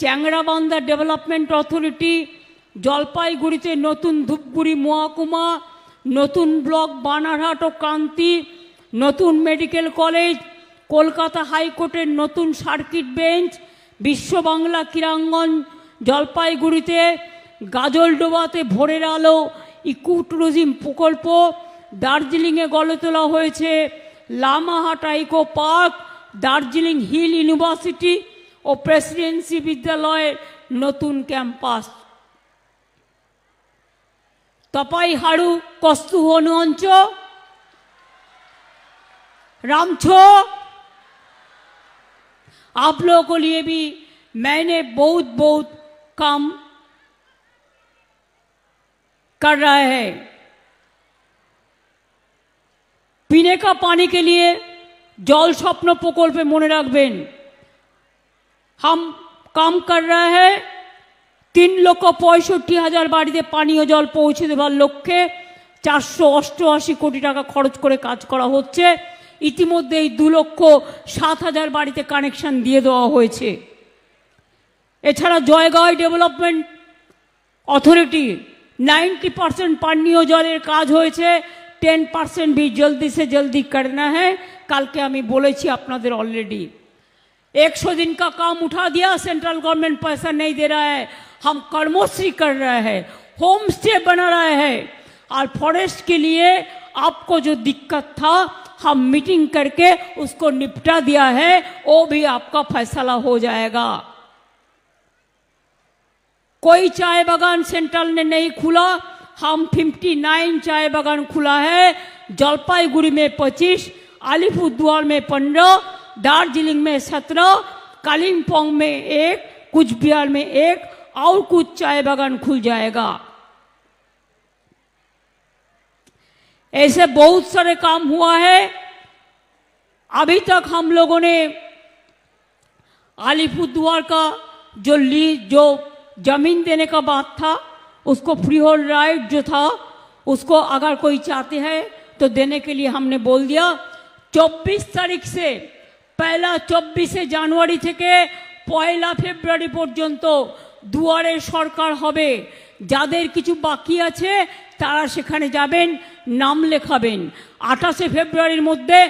Changrabandha development authority জলপাইগুড়িতে নতুন ধূপগুড়ি মহকুমা, নতুন ব্লক বানারহাট ও কান্তি নতুন মেডিকেল কলেজ, কলকাতা হাইকোর্টের নতুন সার্কিট বেঞ্চ বিশ্ব বাংলা ক্রীড়াঙ্গন, জলপাইগুড়িতে গাজলডোবাতে ভোরের আলো ইকো প্রকল্প, দার্জিলিংয়ে গড়ে তোলা হয়েছে Lamahatta eco park, Darjeeling hill university ও প্রেসিডেন্সি বিদ্যালয়ের নতুন ক্যাম্পাস तपाई हाड़ू कस्तु हनुअंच रामछो आप लोगों को लिए भी मैंने बहुत बहुत काम कर रहा है पीने का पानी के लिए जल स्वप्न प्रकल्पे মনে রাখবেন हम কাম कर रहे তিন লক্ষ পঁয়ষট্টি হাজার বাড়িতে পানীয় জল পৌঁছে দেওয়ার লক্ষ্যে চারশো অষ্টআশি কোটি টাকা খরচ করে কাজ করা হচ্ছে ইতিমধ্যে এই দু লক্ষ সাত হাজার বাড়িতে কানেকশন দিয়ে দেওয়া হয়েছে এছাড়া Jaigaon development authority ninety percent পানীয় জলের কাজ হয়েছে টেন পার্সেন্ট বি জলদি সে জলদি করনা হ্যাঁ কালকে আমি বলেছি আপনাদের অলরেডি एक सौ दिन का काम उठा दिया सेंट्रल गवर्नमेंट पैसा नहीं दे रहा है। हम कर्मोश्री कर रहे हैं होम स्टे बना रहे हैं। और फॉरेस्ट के लिए आपको जो दिक्कत था, हम मीटिंग करके उसको निपटा दिया है, वो भी आपका फैसला हो जाएगा। कोई चाय बागान सेंट्रल ने नहीं खुला, हम 59 चाय बागान खुला है, जलपाईगुड़ी में 25 अलीपुरद्वार में 15 दार्जिलिंग में सत्रह, कालिम्पोंग में एक कुछ बिहार में एक, और कुछ चाय बागान खुल जाएगा। ऐसे बहुत सारे काम हुआ है। अभी तक हम लोगों ने आलिपुरद्वार का जो ली, जो ज़मीन देने का बात था, उसको फ्री होल्ड राइट जो था, उसको अगर कोई चाहते हैं तो देने के लिए हमने बोल दिया। 24 तारीख से পয়লা চব্বিশে জানুয়ারি থেকে পয়লা ফেব্রুয়ারি পর্যন্ত দুয়ারে সরকার হবে। যাদের কিছু বাকি আছে, তারা সেখানে যাবেন, নাম লেখাবেন। আঠাশে ফেব্রুয়ারির মধ্যে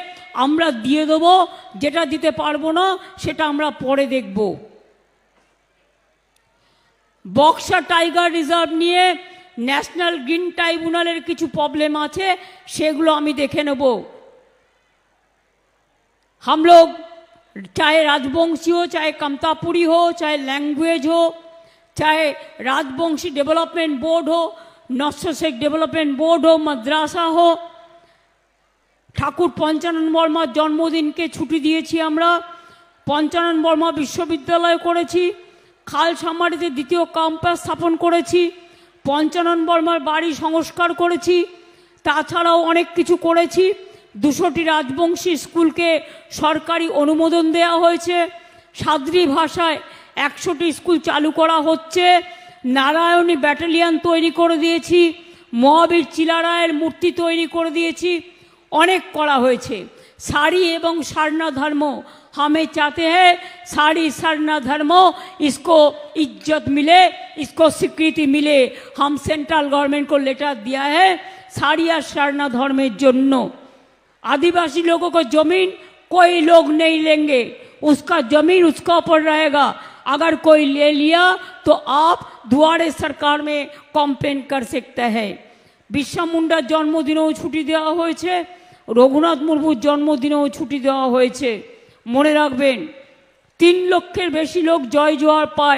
আমরা দিয়ে দেবো, যেটা দিতে পারব না, সেটা আমরা পরে দেখব। বক্সা টাইগার রিজার্ভ নিয়ে ন্যাশনাল গ্রিন ট্রাইব্যুনালের কিছু প্রবলেম আছে, সেগুলো আমি দেখে নেব। हम लोग चाहे राजवंशी हो चाहे कमतापुरी हो चाहे लैंग्वेज हो चाहे राजवंशी डेवलपमेंट बोर्ड हो नस्य शेख डेवलपमेंट बोर्ड हो मद्रासा हो ঠাকুর পঞ্চানন বর্মার জন্মদিনকে ছুটি দিয়েছি আমরা পঞ্চানন বর্মা বিশ্ববিদ্যালয় করেছি খালসামারিতে দ্বিতীয় ক্যাম্পাস স্থাপন করেছি পঞ্চানন বর্মার বাড়ি সংস্কার করেছি তাছাড়াও অনেক কিছু করেছি দুশোটি রাজবংশী স্কুলকে সরকারি অনুমোদন দেওয়া হয়েছে সাদ্রি ভাষায় একশোটি স্কুল চালু করা হচ্ছে নারায়ণী ব্যাটালিয়ান তৈরি করে দিয়েছি মহাবীর চিলারায়ের মূর্তি তৈরি করে দিয়েছি অনেক করা হয়েছে শাড়ি এবং সারনা ধর্ম हमें चाहते हैं साड़ी सरना धर्म इसको इज्जत मिले इसको स्वीकृति मिले हम सेंट्रल गवर्नमेंट को लेटर दिया है साड़ी और सरना धर्मेर জন্য आदिवासी लोगों को जमीन कोई लोग नहीं लेंगे उसका जमीन उसका ऊपर रहेगा अगर कोई ले लिया तो आप दुआरे सरकार में কমপ্লেন कर सकते हैं বিরসা মুন্ডার জন্মদিনেও ছুটি দেওয়া হয়েছে রঘুনাথ মুর্মুর জন্মদিনেও ছুটি দেওয়া হয়েছে মনে রাখবেন তিন লক্ষের বেশি লোক জয় জোয়ার পায়